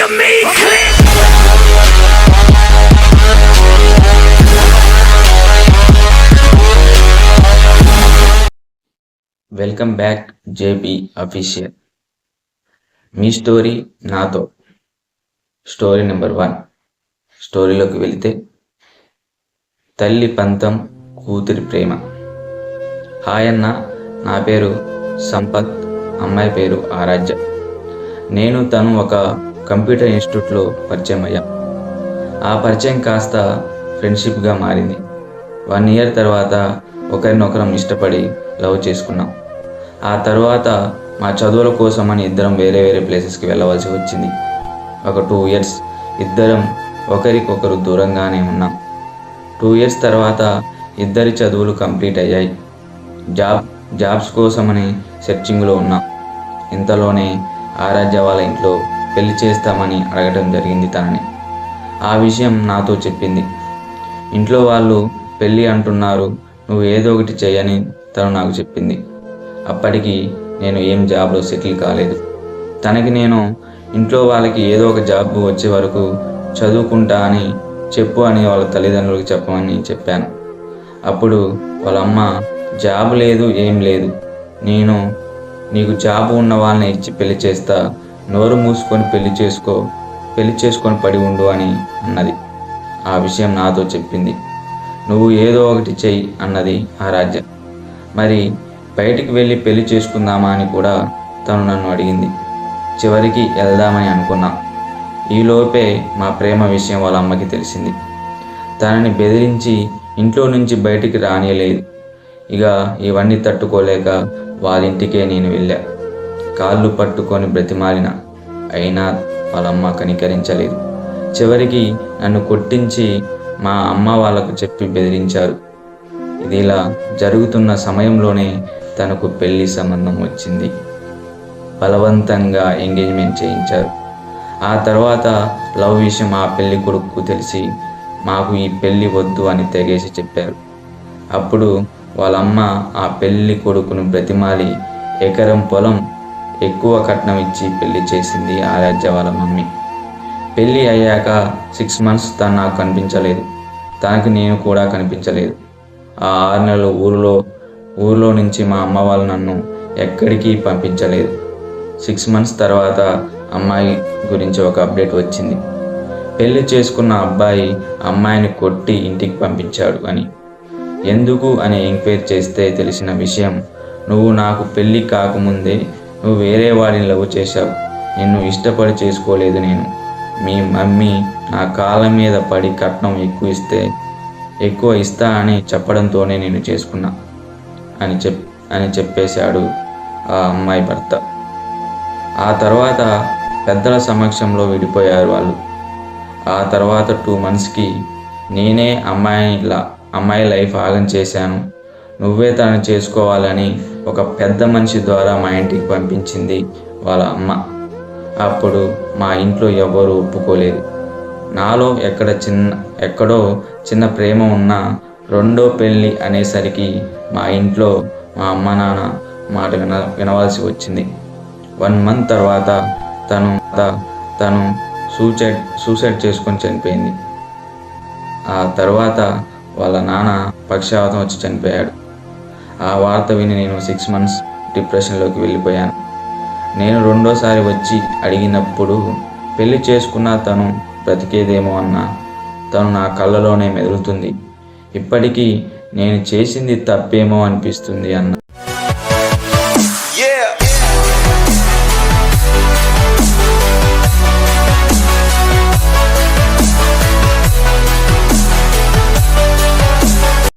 Welcome back JB official మీ story నాతో. Story number one స్టోరీలోకి వెళితే తల్లి పంతం కూతురి ప్రేమ. హాయ్ అన్న నా పేరు సంపత్ అమ్మాయి పేరు ఆరాధ్య. నేను తను ఒక కంప్యూటర్ ఇన్స్టిట్యూట్లో పరిచయం అయ్యాం. ఆ పరిచయం కాస్త ఫ్రెండ్షిప్గా మారింది. వన్ ఇయర్ తర్వాత ఒకరినొకరం ఇష్టపడి లవ్ చేసుకున్నాం. ఆ తర్వాత మా చదువుల కోసమని ఇద్దరం వేరే వేరే ప్లేసెస్కి వెళ్ళవలసి వచ్చింది. ఒక టూ ఇయర్స్ ఇద్దరం ఒకరికొకరు దూరంగానే ఉన్నాం. టూ ఇయర్స్ తర్వాత ఇద్దరి చదువులు కంప్లీట్ అయ్యాయి. జాబ్ జాబ్స్ కోసమని సెర్చింగ్లో ఉన్నాం. ఇంతలోనే ఆరాధ్య వాళ్ళ ఇంట్లో పెళ్ళి చేస్తామని అడగటం జరిగింది తనని. ఆ విషయం నాతో చెప్పింది. ఇంట్లో వాళ్ళు పెళ్ళి అంటున్నారు నువ్వు ఏదో ఒకటి చేయని తను నాకు చెప్పింది. అప్పటికి నేను ఏం జాబ్లో సెటిల్ కాలేదు. తనకి నేను ఇంట్లో వాళ్ళకి ఏదో ఒక జాబ్ వచ్చే వరకు చదువుకుంటా అని చెప్పు అని వాళ్ళ తల్లిదండ్రులకు చెప్పమని చెప్పాను. అప్పుడు వాళ్ళ అమ్మ జాబ్ లేదు ఏం లేదు. నేను నీకు జాబ్ ఉన్న వాళ్ళని ఇచ్చి పెళ్ళి చేస్తా నోరు మూసుకొని పెళ్ళి చేసుకో పెళ్ళి చేసుకొని పడి ఉండు అని అన్నది. ఆ విషయం నాతో చెప్పింది. నువ్వు ఏదో ఒకటి చెయ్యి అన్నది ఆ రాజ్యం. మరి బయటికి వెళ్ళి పెళ్ళి చేసుకుందామా అని కూడా తను నన్ను అడిగింది. చివరికి వెళ్దామని అనుకున్నా. ఈలోపే మా ప్రేమ విషయం వాళ్ళ అమ్మకి తెలిసింది. తనని బెదిరించి ఇంట్లో నుంచి బయటికి రానియలేదు. ఇక ఇవన్నీ తట్టుకోలేక వాళ్ళ ఇంటికే నేను వెళ్ళా. కాళ్ళు పట్టుకొని బ్రతిమాలిన. అయినా వాళ్ళమ్మ కనికరించలేదు. చివరికి నన్ను కొట్టించి మా అమ్మ వాళ్ళకు చెప్పి బెదిరించారు. ఇది ఇలా జరుగుతున్న సమయంలోనే తనకు పెళ్ళి సంబంధం వచ్చింది. బలవంతంగా ఎంగేజ్మెంట్ చేయించారు. ఆ తర్వాత లవ్ విషయం ఆ పెళ్ళి కొడుకు తెలిసి మాకు ఈ పెళ్ళి వద్దు అని తెగేసి చెప్పారు. అప్పుడు వాళ్ళమ్మ ఆ పెళ్ళి కొడుకును బ్రతిమాలి ఎకరం పొలం ఎక్కువ కట్నం ఇచ్చి పెళ్ళి చేసింది ఆరాధ్య వాళ్ళ మమ్మీ. పెళ్ళి అయ్యాక సిక్స్ మంత్స్ తను నాకు కనిపించలేదు. తనకి నేను కూడా కనిపించలేదు. ఆ ఆరు నెలలు ఊరిలో ఊరిలో నుంచి మా అమ్మ వాళ్ళు నన్ను ఎక్కడికి పంపించలేదు. సిక్స్ మంత్స్ తర్వాత అమ్మాయి గురించి ఒక అప్డేట్ వచ్చింది. పెళ్ళి చేసుకున్న అబ్బాయి అమ్మాయిని కొట్టి ఇంటికి పంపించాడు అని. ఎందుకు అని ఎంక్వైరీ చేస్తే తెలిసిన విషయం నువ్వు నాకు పెళ్ళి కాకముందే నువ్వు వేరే వాడిని లవ్ చేశావు. నిన్ను ఇష్టపడి చేసుకోలేదు నేను. మీ మమ్మీ నా కాళ్ళ మీద పడి కట్నం ఎక్కువ ఇస్తే ఎక్కువ ఇస్తా అని చెప్పడంతోనే నేను చేసుకున్నా అని చెప్ అని చెప్పేశాడు ఆ అమ్మాయి భర్త. ఆ తర్వాత పెద్దల సమక్షంలో విడిపోయారు వాళ్ళు. ఆ తర్వాత టూ మంత్స్కి నేనే అమ్మాయి అమ్మాయి లైఫ్ ఆగం చేశాను. నువ్వే తను చేసుకోవాలని ఒక పెద్ద మనిషి ద్వారా మా ఇంటికి పంపించింది వాళ్ళ అమ్మ. అప్పుడు మా ఇంట్లో ఎవ్వరూ ఒప్పుకోలేదు. నాలో ఎక్కడ చిన్న ఎక్కడో చిన్న ప్రేమ ఉన్న రెండో పెళ్ళి అనేసరికి మా ఇంట్లో మా అమ్మ నాన్న మాట విన వినవలసి వచ్చింది. వన్ మంత్ తర్వాత తను తను సూసైడ్ సూసైడ్ చేసుకొని చనిపోయింది. ఆ తర్వాత వాళ్ళ నాన్న పక్షవాతం వచ్చి చనిపోయాడు. ఆ వార్త విని నేను సిక్స్ మంత్స్ డిప్రెషన్లోకి వెళ్ళిపోయాను. నేను రెండోసారి వచ్చి అడిగినప్పుడు పెళ్ళి చేసుకున్న తను బ్రతికేదేమో అన్న తను నా కళ్ళలోనే మెదులుతుంది. ఇప్పటికీ నేను చేసింది తప్పేమో అనిపిస్తుంది అన్న.